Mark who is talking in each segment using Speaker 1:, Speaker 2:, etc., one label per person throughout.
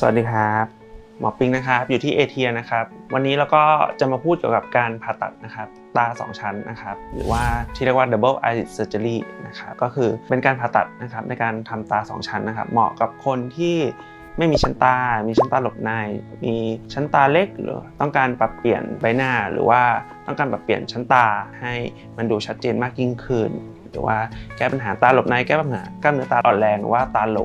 Speaker 1: สวัสดีครับหมอปิงนะครับอยู่ที่เอเทียนะครับวันนี้เราก็จะมาพูดเกี่ยวกับการผ่าตัดนะครับตา 2 ชั้นนะครับหรือว่าที่เรียกว่า double eye surgery นะครับก็คือเป็นการผ่าตัดนะครับในการทำตา 2 ชั้นนะครับเหมาะกับคนที่ไม่มีชั้นตา มีชั้นตาหลบใน มีชั้นตาเล็กหรือต้องการปรับเปลี่ยนใบหน้า หรือว่าต้องการปรับเปลี่ยนชั้นตาให้มันดูชัดเจนมากยิ่งขึ้น รือว่าแก้ปัญหาตาหลบในแก้ปัญหากล้ามเนื้อตาอ่อนแรงหรือว่าตาโหล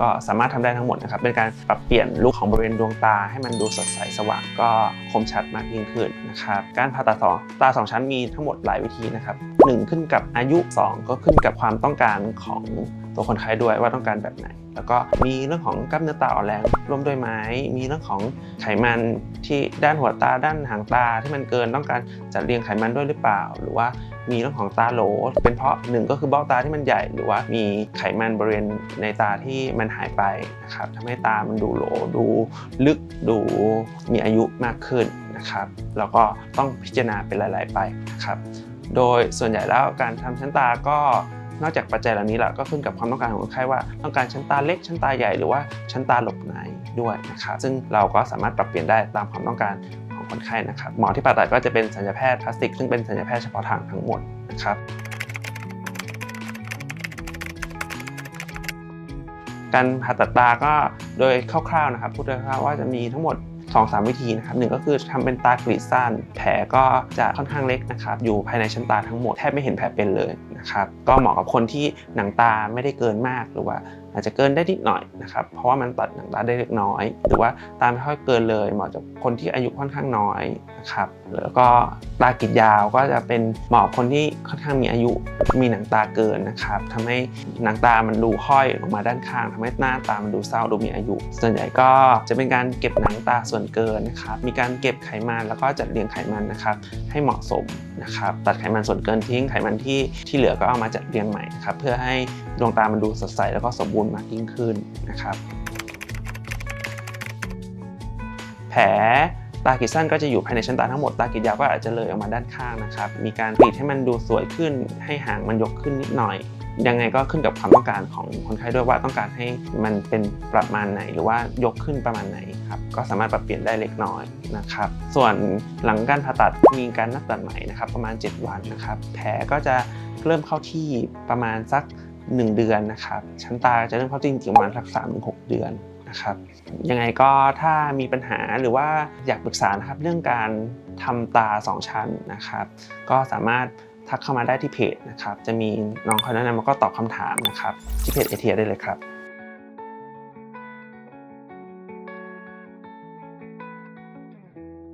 Speaker 1: ก็สามารถทำได้ทั้งหมดนะครับเป็นการปรับเปลี่ยนลุคของบริเวณดวงตาให้มันดูสดใสสว่างก็คมชัดมากยิ่งขึ้นนะครับการผ่าตัดสองตาสองชั้นมีทั้งหมดหลายวิธีนะครับหนึ่งขึ้นกับอายุ 2 ก็ขึ้นกับความต้องการของ ตัวคนไข้ด้วยว่าต้องการแบบไหน แล้วก็มีเรื่องของกล้ามเนื้อตาอ่อนแรงร่วมด้วยไหมมีเรื่องของไขมันที่ด้านหัวตาด้านหางตาที่มันเกินต้องการจัดเรียงไขมันด้วยหรือเปล่า หรือว่ามีเรื่องของตาโหล เป็นเพราะหนึ่งก็คือเบ้าตาที่มันใหญ่ หรือว่ามีไขมันบริเวณในตาที่มันหายไปนะครับทำให้ตามันดูโหลดูลึกดูมีอายุมากขึ้นนะครับแล้วก็ต้องพิจารณาเป็นหลายๆไปนะครับโดยส่วนใหญ่แล้วการทำชั้นตาก็ นอกจากปัจจัยเหล่านี้แหละก็ขึ้นกับความต้องการของคนไข้ว่า ต้องการชั้นตาเล็กชั้นตาใหญ่หรือว่าชั้นตาหลบในด้วยนะครับซึ่งเราก็สามารถปรับเปลี่ยนได้ตามความต้องการของคนไข้นะครับหมอที่ผ่าตัดก็จะเป็นศัลยแพทย์พลาสติก ซึ่งเป็นศัลยแพทย์เฉพาะทางทั้งหมดนะครับการผ่าตัดตาก็โดยคร่าวๆนะครับพูดโดยคร่าวๆว่าจะมีทั้งหมด 2-3 วิธีนะครับหนึ่งก็คือทำเป็นตากรีดสั้น แผลก็จะค่อนข้างเล็กนะครับอยู่ภายในชั้นตาทั้งหมดแทบไม่เห็นแผลเป็นเลยนะครับก็เหมาะกับคนที่หนังตาไม่ได้เกินมากหรือว่า อาจจะเกินได้นิดหน่อยนะครับ เพราะว่ามันตัดหนังตาได้เล็กน้อย หรือว่าตาไม่ค่อยเกินเลยเหมาะกับคนที่อายุค่อนข้างน้อยนะครับแล้วก็ตากรีดยาวก็จะเป็นเหมาะกับคนที่ค่อนข้างมีอายุมีหนังตาเกินนะครับทำให้หนังตามันดูห้อยออกมาด้านข้างทำให้หน้าตามันดูเศร้าดูมีอายุ ส่วนใหญ่ก็จะเป็นการเก็บหนังตาส่วนเกินนะครับมีการเก็บไขมันแล้วก็จัดเรียงไขมันนะครับให้เหมาะสมนะครับตัดไขมันส่วนเกินทิ้งไขมันที่ที่เหลือก็เอามาจัดเรียงใหม่นะครับเพื่อให้ดวงตามันดูสดใสแล้วก็สมบูรณ์มากยิ่งขึ้นนะครับ แผลตากรีดสั้นก็จะอยู่ภายในชั้นตาทั้งหมด ตากรีดยาวก็อาจจะเลยออกมาด้านข้างนะครับ มีการกรีดให้มันดูสวยขึ้น ให้หางมันยกขึ้นนิดหน่อย ยังไงก็ขึ้นกับความต้องการของคนไข้ด้วยว่าต้องการให้มันเป็นประมาณไหน หรือว่ายกขึ้นประมาณไหนครับ ก็สามารถปรับเปลี่ยนได้เล็กน้อยนะครับ ส่วนหลังการผ่าตัดมีการนัดตัดใหม่นะครับ ประมาณ 7 วันนะครับ แผลก็จะเริ่มเข้าที่ประมาณสัก 1 เดือนนะครับ ชั้นตาจะเริ่มเข้าที่จริงๆประมาณสักสามถึงหเดือนนะครับยังไงก็ถ้ามีปัญหาหรือว่าอยากปรึกษานะครับเรื่องการทำตา 2 ชั้นนะครับ ก็สามารถทักเข้ามาได้ที่เพจนะครับ จะมีน้องคอยแนะนำแล้วก็ตอบคำถามนะครับ ที่เพจเอเทียได้เลยครับ